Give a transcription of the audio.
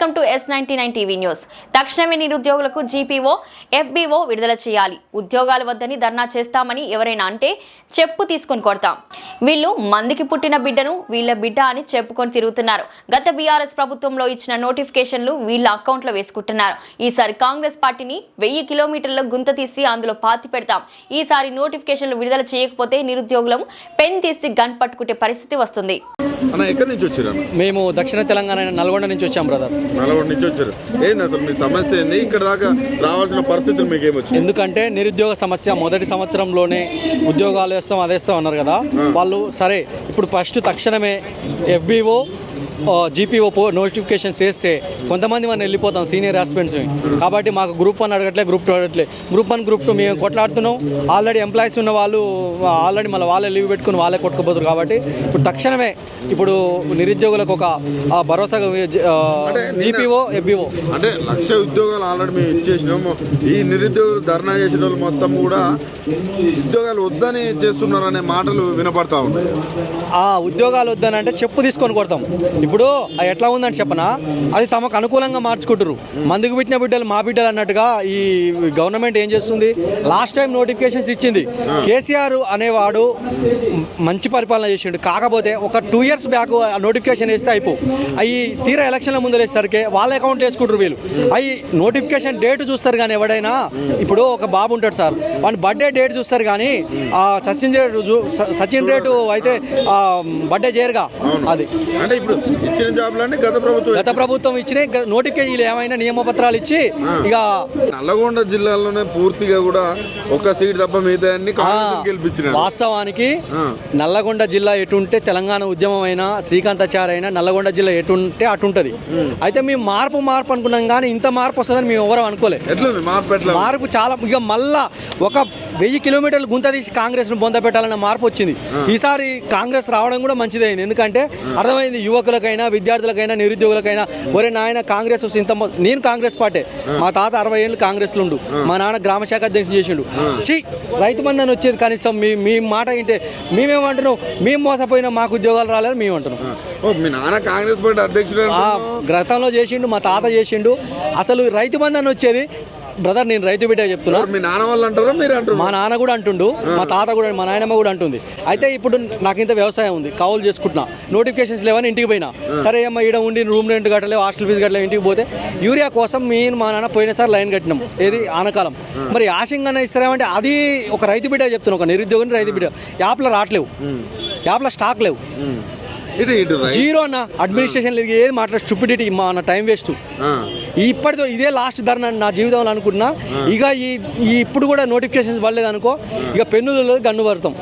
Welcome to S ninety nine TV news. తక్షణమే నిరుద్యోగులకు GPO FBO విడుదల చేయాలి. ఉద్యోగాలు వద్దని ధర్నా చేస్తామని ఎవరైనా అంటే చెప్పు తీసుకొని కొడతాం. వీళ్ళు మందికి పుట్టిన బిడ్డను వీళ్ళ బిడ్డ అని చెప్పుకొని తిరుగుతున్నారు. గత బీఆర్ఎస్ ప్రభుత్వంలో ఇచ్చిన నోటిఫికేషన్లు వీళ్ళ అకౌంట్లో వేసుకుంటున్నారు. ఈసారి కాంగ్రెస్ పార్టీని వెయ్యి కిలోమీటర్ల గుంత తీసి అందులో పాతి పెడతాం. ఈసారి నోటిఫికేషన్లు విడుదల చేయకపోతే నిరుద్యోగులం పెన్ తీసి గన్ పట్టుకునే పరిస్థితి వస్తుంది. అన్న ఎక్కడి నుంచి వచ్చారు మేము దక్షిణ తెలంగాణ నల్గొండ నుంచి వచ్చాం బ్రదర్ నల్గొండ నుంచి వచ్చారు. ఏంది అసలు మీ సమస్య ఏంది? ఇక్కడ దాకా రావాల్సిన పరిస్థితులు మీకు ఏమొచ్చింది ఎందుకంటే నిరుద్యోగ సమస్య మొదటి సంవత్సరంలోనే ఉద్యోగాలు వేస్తాం అదేస్తాం అన్నారు కదా. వాళ్ళు సరే ఇప్పుడు ఫస్ట్ తక్షణమే ఎఫ్బిఓ జీపీఓ నోటిఫికేషన్స్ వేస్తే కొంతమంది మనం వెళ్ళిపోతాం సీనియర్ ఆస్పిరెంట్స్ కాబట్టి మాకు గ్రూప్ వన్ అడగట్లే గ్రూప్ టూ అడగట్లే. గ్రూప్ వన్ గ్రూప్ టూ మేము కొట్లాడుతున్నాం. ఆల్రెడీ ఎంప్లాయీస్ ఉన్న వాళ్ళు ఆల్రెడీ మళ్ళీ వాళ్ళే లీవ్ పెట్టుకుని వాళ్ళే కొట్టుకుపోతారు కాబట్టి ఇప్పుడు తక్షణమే ఇప్పుడు నిరుద్యోగులకు ఒక భరోసా అంటే జీపీఓ ఎఫ్బిఓ అంటే లక్ష ఉద్యోగాలు ఆల్రెడీ మేము ఇచ్చేసినాము. ఈ నిరుద్యోగులు ధర్నా చేసిన వాళ్ళు మొత్తం కూడా ఉద్యోగాలు వద్దని చేస్తున్నారు అనే మాటలు వినపడతా ఉన్నాయి. ఆ ఉద్యోగాలు వద్దనంటే చెప్పు తీసుకొని కొడతాం. ఇప్పుడు ఎట్లా ఉందని చెప్పనా? అది తమకు అనుకూలంగా మార్చుకుంటారు మందుకు పెట్టిన బిడ్డలు మా బిడ్డలు అన్నట్టుగా ఈ గవర్నమెంట్ ఏం చేస్తుంది? లాస్ట్ టైం నోటిఫికేషన్స్ ఇచ్చింది. కేసీఆర్ అనేవాడు మంచి పరిపాలన చేసిండు. కాకపోతే ఒక టూ ఇయర్స్ బ్యాక్ నోటిఫికేషన్ వేస్తే అయిపో. అవి తీరా ఎలక్షన్ల ముందు వేసేసరికి వాళ్ళ అకౌంట్ వేసుకుంటారు వీళ్ళు. అవి నోటిఫికేషన్ డేట్ చూస్తారు కానీ ఎవడైనా? ఇప్పుడు ఒక బాబు ఉంటాడు సార్. వాడి బర్త్డే డేట్ చూస్తారు కానీ ఆ సచిన్ రేటు సచిన్ రేటు అయితే బర్త్డే చేయరుగా అది. అంటే ఇప్పుడు ఇచ్చిన జాబ్లన్నీ గత ప్రభుత్వం గత ప్రభుత్వం ఇచ్చిన నోటిఫికేషన్ ఏమైనా నియమపత్రాలు ఇచ్చి ఇక నల్లగొండ జిల్లాలోనే పూర్తిగా కూడా ఒక సీట్ తప్ప మిగతా అన్ని వాస్తవానికి. నల్లగొండ జిల్లా ఎటుంటే తెలంగాణ ఉద్యమం అయినా శ్రీకాంతాచార్య అయినా నల్లగొండ జిల్లా ఎటుంటే అటుంటది అయితే మేము మార్పు మార్పు అనుకున్నాం కానీ ఇంత మార్పు వస్తుందని మేము ఎవరం అనుకోలే. ఎట్లుంది? మార్పు ఎట్లా? మార్పు చాలా ఇక మళ్ళా ఒక వెయ్యి కిలోమీటర్లు గుంత తీసి కాంగ్రెస్ను బొంద పెట్టాలన్న మార్పు వచ్చింది. ఈసారి కాంగ్రెస్ రావడం కూడా మంచిదైంది. ఎందుకంటే అర్థమైంది యువకులకైనా విద్యార్థులకైనా నిరుద్యోగులకైనా ఒరే నాయన కాంగ్రెస్ వస్తే ఇంత నేను కాంగ్రెస్ పార్టీ. మా తాత అరవై ఏళ్ళు కాంగ్రెస్లో ఉండు. మా నాన్న గ్రామ శాఖ అధ్యక్షుడు చేసిండు. చి రైతు అని వచ్చేది కనీసం మీ మీ మాట వింటే మేమేమంటున్నాం? మేము మోసపోయినా మాకు ఉద్యోగాలు రాలేదు మేము అంటున్నాం ఓ మీ నాన్న కాంగ్రెస్ పార్టీ అధ్యక్షుడు గతంలో చేసిండు మా తాత చేసిండు. అసలు రైతు బంధు అని వచ్చేది బ్రదర్ నేను రైతు బిడ్డ చెప్తున్నా. మీ నాన్న వాళ్ళు అంటారా మీరు అంటారు? మా నాన్న కూడా అంటుండు మా తాత కూడా మా నాయనమ్మ కూడా అంటుంది. అయితే ఇప్పుడు నాకు ఇంత వ్యవసాయం ఉంది కౌలు చేసుకుంటున్నా. నోటిఫికేషన్స్ లేవని ఇంటికి పోయినా. సరే అమ్మ ఈడ ఉండి రూమ్ రెంట్ కట్టలేవు హాస్టల్ ఫీజు కట్టలేవు ఇంటికి పోతే యూరియా కోసం నేను మా నాన్న పోయినసారి లైన్ కట్టినాం ఏది ఆనకాలం. మరి ఆశంగానే ఇస్తారేమంటే అది ఒక రైతు బిడ్డ చెప్తున్నా ఒక నిరుద్యోగిని రైతు బిడ్డ. యాప్లో రావట్లేవు. యాప్లో స్టాక్ లేవు. జీరో అన్న అడ్మినిస్ట్రేషన్ లేదు ఏది మాట్లాడు స్టూపిడిటీ మా అన్న టైం వేస్ట్. ఇప్పటితో ఇదే లాస్ట్ ధర నా జీవితంలో అనుకుంటున్నా. ఇక ఈ ఇప్పుడు కూడా నోటిఫికేషన్స్ పడలేదు అనుకో ఇక పెన్నులలో గన్ను పడతాం.